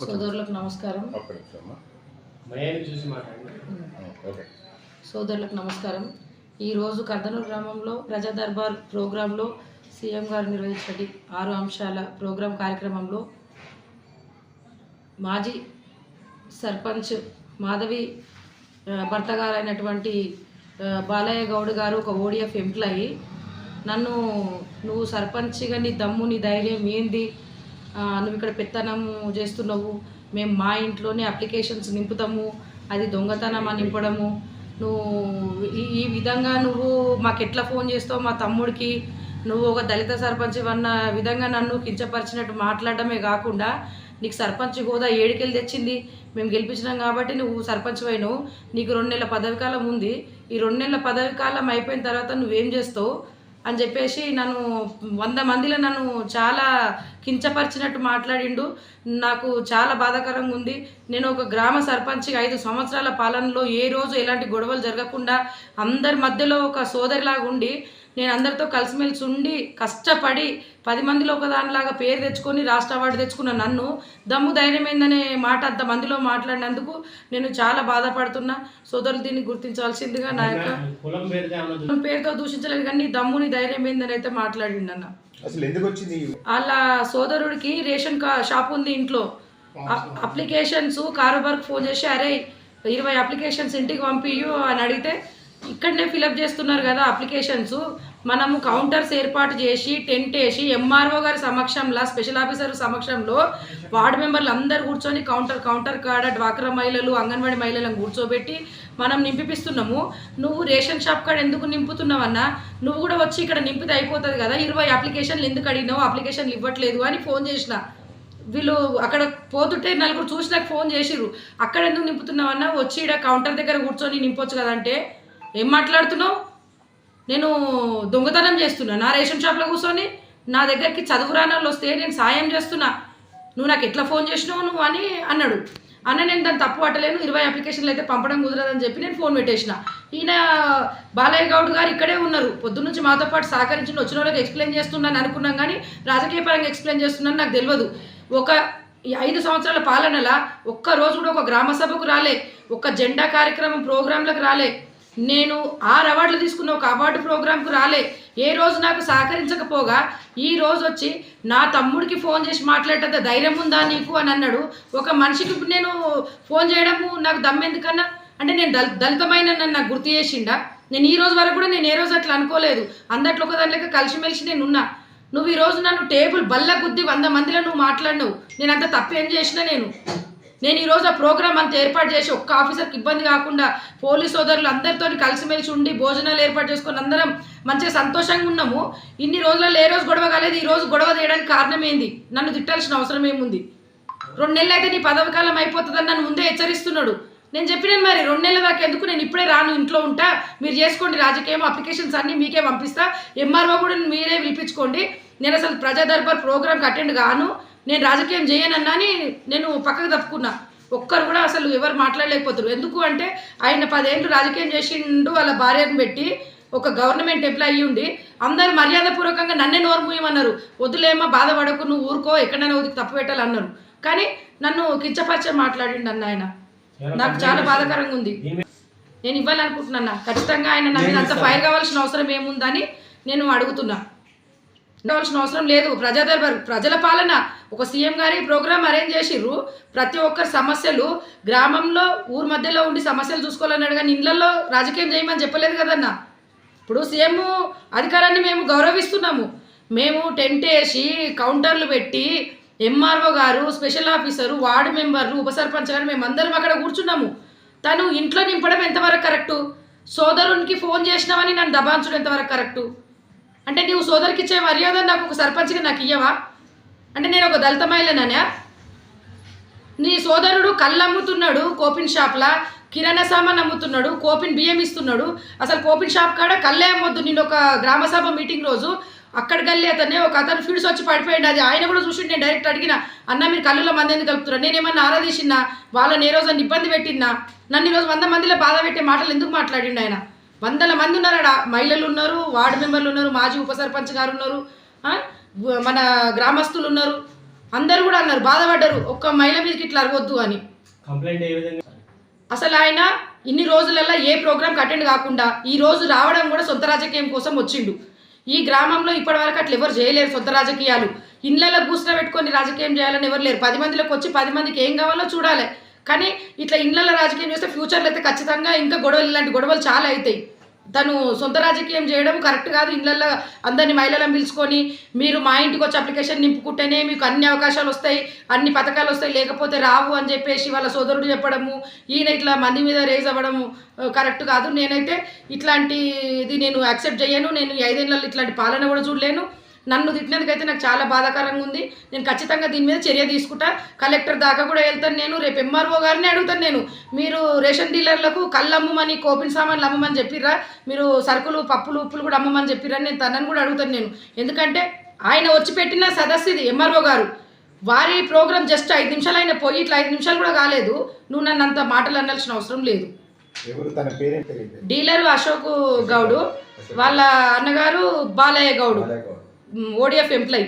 సోదరులకు నమస్కారం. సోదరులకు నమస్కారం. ఈరోజు కర్దనూరు గ్రామంలో ప్రజా దర్బార్ ప్రోగ్రాంలో సీఎం గారు నిర్వహించండి ఆరు అంశాల ప్రోగ్రాం కార్యక్రమంలో మాజీ సర్పంచ్ మాధవి భర్త గారైనటువంటి బాలయ్య గౌడ్ గారు ఒక ఓడిఎఫ్ ఎంప్లాయీ. నన్ను నువ్వు సర్పంచ్గా నీ దమ్ము నీ ధైర్యం ఏంది? నువ్వు ఇక్కడ పెత్తనము చేస్తున్నావు. మేము మా ఇంట్లోనే అప్లికేషన్స్ నింపుతాము. అది దొంగతనం అని నింపడము. నువ్వు ఈ ఈ విధంగా నువ్వు మాకు ఎట్లా ఫోన్ చేస్తావు మా తమ్ముడికి? నువ్వు ఒక దళిత సర్పంచ్ అన్న విధంగా నన్ను కించపరిచినట్టు మాట్లాడడమే కాకుండా నీకు సర్పంచ్ హోదా ఏడుకెళ్ళి తెచ్చింది. మేము గెలిపించినాం కాబట్టి నువ్వు సర్పంచ్ అయినావు నీకు రెండు నెలల పదవి కాలం ఉంది. ఈ రెండు నెలల పదవి కాలం అయిపోయిన తర్వాత నువ్వేం చేస్తావు? అని చెప్పేసి నన్ను వంద మందిలో నన్ను చాలా కించపరిచినట్టు మాట్లాడిండు. నాకు చాలా బాధాకరంగా ఉంది. నేను ఒక గ్రామ సర్పంచ్గా ఐదు సంవత్సరాల పాలనలో ఏ రోజు ఎలాంటి గొడవలు జరగకుండా అందరి మధ్యలో ఒక సోదరిలాగా ఉండి నేను అందరితో కలిసిమెలిసి ఉండి కష్టపడి పది మందిలో ఒక దానిలాగా పేరు తెచ్చుకొని రాష్ట్ర అవార్డు తెచ్చుకున్న నన్ను దమ్ము ధైర్యమైందనే మాట అంత మందిలో మాట్లాడినందుకు నేను చాలా బాధపడుతున్నా. సోదరులు దీన్ని గుర్తించాల్సిందిగా నా యొక్క పేరుతో దూషించలేదు కానీ దమ్ముని ధైర్యం ఏందని అయితే మాట్లాడిండు అన్న. అసలు ఎందుకు వచ్చింది ఈ- వాళ్ళ సోదరుడికి రేషన్ షాప్ ఉంది ఇంట్లో. అప్లికేషన్స్ కారోబార్కి ఫోన్ చేసి అరే ఇరవై అప్లికేషన్స్ ఇంటికి పంపియు అని అడిగితే ఇక్కడనే ఫిలప్ చేస్తున్నారు కదా అప్లికేషన్స్. మనము కౌంటర్స్ ఏర్పాటు చేసి టెంట్ వేసి ఎంఆర్ఓ గారి సమక్షంలో స్పెషల్ ఆఫీసర్ సమక్షంలో వార్డు మెంబర్లు అందరు కూర్చొని కౌంటర్ కౌంటర్ కాడ డ్వాక్రా మహిళలు అంగన్వాడీ మహిళలను కూర్చోబెట్టి మనం నింపిపిస్తున్నాము. నువ్వు రేషన్ షాప్ కాడ ఎందుకు నింపుతున్నావన్నా నువ్వు కూడా వచ్చి ఇక్కడ నింపితే అయిపోతుంది కదా. ఇరవై అప్లికేషన్లు ఎందుకు అడిగినావు? అప్లికేషన్లు ఇవ్వట్లేదు అని ఫోన్ చేసిన. వీళ్ళు అక్కడ పోతుంటే నలుగురు చూసి నాకు ఫోన్ చేసిర్రు. అక్కడ ఎందుకు నింపుతున్నావన్నా వచ్చి ఇక్కడ కౌంటర్ దగ్గర కూర్చొని నింపొచ్చు కదంటే ఏం మాట్లాడుతున్నావు? నేను దొంగతనం చేస్తున్నా. నా రేషన్ షాప్లో కూర్చొని నా దగ్గరికి చదువు రానోళ్ళు వస్తే నేను సాయం చేస్తున్నా. నువ్వు నాకు ఎట్లా ఫోన్ చేసినావు నువ్వు అని అన్నాడు. అన్న నేను దాన్ని తప్పు పట్టలేను. ఇరవై అప్లికేషన్లు అయితే పంపడం కుదరదని చెప్పి నేను ఫోన్ పెట్టేసిన. ఈయన బాలయ్య గౌడ్ గారు ఇక్కడే ఉన్నారు. పొద్దున్నుంచి మాతో పాటు సహకరించి వచ్చిన వాళ్ళకి ఎక్స్ప్లెయిన్ చేస్తున్నాను అనుకున్నాం కానీ రాజకీయ పరంగా ఎక్స్ప్లెయిన్ చేస్తున్నాను నాకు తెలియదు. ఒక ఈ ఐదు సంవత్సరాల పాలనలా ఒక్క రోజు కూడా ఒక గ్రామ సభకు రాలే. ఒక జెండా కార్యక్రమం ప్రోగ్రాంలకు రాలే. నేను ఆరు అవార్డులు తీసుకున్న ఒక అవార్డు ప్రోగ్రాంకు రాలే. ఏ రోజు నాకు సహకరించకపోగా ఈ రోజు వచ్చి నా తమ్ముడికి ఫోన్ చేసి మాట్లాడేంత ధైర్యం ఉందా నీకు అని అన్నాడు. ఒక మనిషికి నేను ఫోన్ చేయడము నాకు దమ్మెందుకన్నా అంటే నేను దళ దళితమైన నన్ను నాకు గుర్తు చేసిండా? నేను ఈ రోజు వరకు కూడా నేను ఏ రోజు అట్లా అనుకోలేదు. అందట్లో ఒక దానిలోకి కలిసిమెలిసి నేను ఉన్నా. నువ్వు ఈ రోజు నన్ను టేబుల్ బల్ల గుద్ది వంద మందిలో నువ్వు మాట్లాడినవు. నేను అంత తప్పేం చేసినా నేను? నేను ఈరోజు ఆ ప్రోగ్రామ్ అంత ఏర్పాటు చేసి ఒక్క ఆఫీసర్కి ఇబ్బంది కాకుండా పోలీస్ సోదరులు అందరితో కలిసిమెలిసి ఉండి భోజనాలు ఏర్పాటు చేసుకొని అందరం మంచిగా సంతోషంగా ఉన్నాము. ఇన్ని రోజులలో ఏ రోజు గొడవ కాలేదు ఈ రోజు గొడవ చేయడానికి కారణం ఏంది? నన్ను తిట్టాల్సిన అవసరం ఏముంది? రెండు నెలలు అయితే నీ పదవి కాలం అయిపోతుందని నన్ను ముందే హెచ్చరిస్తున్నాడు. నేను చెప్పినాను మరి రెండు నెలల దాకా ఎందుకు నేను ఇప్పుడే రాను ఇంట్లో ఉంటా మీరు చేసుకోండి రాజకీయం అప్లికేషన్స్ అన్నీ మీకే పంపిస్తా ఎంఆర్ఓ కూడా మీరే పిలిపించుకోండి. నేను అసలు ప్రజా దర్బార్ ప్రోగ్రామ్కి అటెండ్ కాను. నేను రాజకీయం చేయనన్నా అని నేను పక్కకు తప్పుకున్నా. ఒక్కరు కూడా అసలు ఎవరు మాట్లాడలేకపోతారు. ఎందుకు అంటే ఆయన పదేళ్ళు రాజకీయం చేసిండు వాళ్ళ భార్యను పెట్టి ఒక గవర్నమెంట్ ఎంప్లాయీ ఉండి అందరు మర్యాదపూర్వకంగా నన్నే నోరు మూయమన్నారు. వద్దులేమో బాధపడకు నువ్వు ఊరుకో ఎక్కడైనా ఉదికి తప్పు పెట్టాలన్నారు. కానీ నన్ను కించపరిచే మాట్లాడిండు అన్న ఆయన నాకు చాలా బాధాకరంగా ఉంది. నేను ఇవ్వాలనుకుంటున్నా ఖచ్చితంగా ఆయన నా మీద అంత ఫైర్ కావాల్సిన అవసరం ఏముందని నేను అడుగుతున్నా. ఉండవలసిన అవసరం లేదు. ప్రజా ప్రజల పాలన. ఒక సీఎం గారి ప్రోగ్రామ్ అరేంజ్ చేసిర్రు. ప్రతి ఒక్కరి సమస్యలు గ్రామంలో ఊరు మధ్యలో ఉండి సమస్యలు చూసుకోవాలన్నాడు కానీ ఇళ్ళలో రాజకీయం చేయమని చెప్పలేదు కదన్నా. ఇప్పుడు సీఎం అధికారాన్ని మేము గౌరవిస్తున్నాము. మేము టెంట్ వేసి కౌంటర్లు పెట్టి ఎంఆర్ఓ గారు స్పెషల్ ఆఫీసరు వార్డు మెంబర్లు ఉప సర్పంచ్ గారు మేమందరం అక్కడ కూర్చున్నాము. తను ఇంట్లో నింపడం ఎంతవరకు కరెక్టు? సోదరునికి ఫోన్ చేసినామని నన్ను దబాంచడం ఎంతవరకు కరెక్టు? అంటే నీవు సోదరికి ఇచ్చే మర్యాద నాకు ఒక సర్పంచ్గా నాకు ఇయ్యవా? అంటే నేను ఒక దళిత మహిళననే నీ సోదరుడు కళ్ళు అమ్ముతున్నాడు కోపిన్ షాప్లా కిరాణా సామాన్ అమ్ముతున్నాడు కోపిన్ బియ్యం ఇస్తున్నాడు. అసలు కోపిన్ షాప్ కాడ కళ్ళే అమ్మొద్దు. నేను ఒక గ్రామసభ మీటింగ్ రోజు అక్కడ గల్లి అతనే ఒక అతను ఫీడ్స్ వచ్చి పడిపోయాడు. అది ఆయన కూడా చూసి నేను డైరెక్ట్ అడిగిన అన్న మీరు కళ్ళులో మంది ఎందుకు కలుపుతున్నారు? నేనేమన్నా ఆరాధించినా వాళ్ళని ఏ రోజు ఇబ్బంది పెట్టినా నన్ను ఈరోజు వంద మందిలో బాధ పెట్టే మాటలు ఎందుకు మాట్లాడిండు ఆయన? వందల మంది ఉన్నారు మహిళలు ఉన్నారు వార్డు మెంబర్లు ఉన్నారు మాజీ ఉప సర్పంచ్ గారు ఉన్నారు? మన గ్రామస్తులు ఉన్నారు. అందరూ కూడా అన్నారు బాధపడ్డారు. ఒక్క మహిళ మీదకి ఇట్లా అరవద్దు అని. కంప్లైంట్ ఏ విధంగా? అసలు ఆయన ఇన్ని రోజులలో ఏ ప్రోగ్రామ్కి అటెండ్ కాకుండా ఈ రోజు రావడం కూడా సొంత రాజకీయం కోసం వచ్చిండు. ఈ గ్రామంలో ఇప్పటివరకు అట్లా ఎవరు చేయలేరు సొంత రాజకీయాలు. ఇళ్ళలో కూర్చుని పెట్టుకొని రాజకీయం చేయాలని ఎవరు లేరు. పది మందిలోకి వచ్చి పది మందికి ఏం కావాలో చూడాలి. కానీ ఇట్లా ఇళ్ళలో రాజకీయం చేస్తే ఫ్యూచర్లో అయితే ఖచ్చితంగా ఇంకా గొడవలు ఇలాంటి గొడవలు చాలా అవుతాయి. తను సొంత రాజకీయం చేయడం కరెక్ట్ కాదు. ఇళ్ళల్లో అందరిని మహిళలను పిలుచుకొని మీరు మా ఇంటికి వచ్చి అప్లికేషన్ నింపుకుంటేనే మీకు అన్ని అవకాశాలు వస్తాయి అన్ని పథకాలు వస్తాయి లేకపోతే రావు అని చెప్పేసి వాళ్ళ సోదరుడు చెప్పడము ఈయన ఇట్లా మంది మీద రేజ్ అవ్వడము కరెక్ట్ కాదు. నేనైతే ఇట్లాంటి ఇది నేను యాక్సెప్ట్ చేయను. నేను ఈ ఐదేళ్ళలో ఇట్లాంటి పాలన కూడా చూడలేను. నన్ను తిట్టినందుకైతే నాకు చాలా బాధాకరంగా ఉంది. నేను ఖచ్చితంగా దీని మీద చర్య తీసుకుంటా. కలెక్టర్ దాకా కూడా వెళ్తాను నేను. రేపు ఎంఆర్ఓ గారిని అడుగుతాను నేను. మీరు రేషన్ డీలర్లకు కళ్ళు అమ్మమని కోపిన్ సామాన్లు అమ్మమని చెప్పిర్రా? మీరు సరుకులు పప్పులు ఉప్పులు కూడా అమ్మమని చెప్పిర్రా? నేను తనని కూడా అడుగుతాను నేను. ఎందుకంటే ఆయన వచ్చి పెట్టిన సదస్సు ఇది ఎంఆర్ఓ గారు. వారి ప్రోగ్రామ్ జస్ట్ ఐదు నిమిషాలు ఆయన పోయి ఇట్లా ఐదు నిమిషాలు కూడా కాలేదు. నువ్వు నన్ను అంత మాటలు అనాల్సిన అవసరం లేదు. డీలర్ అశోక్ గౌడు. వాళ్ళ అన్నగారు బాలయ్య గౌడు. ODF employee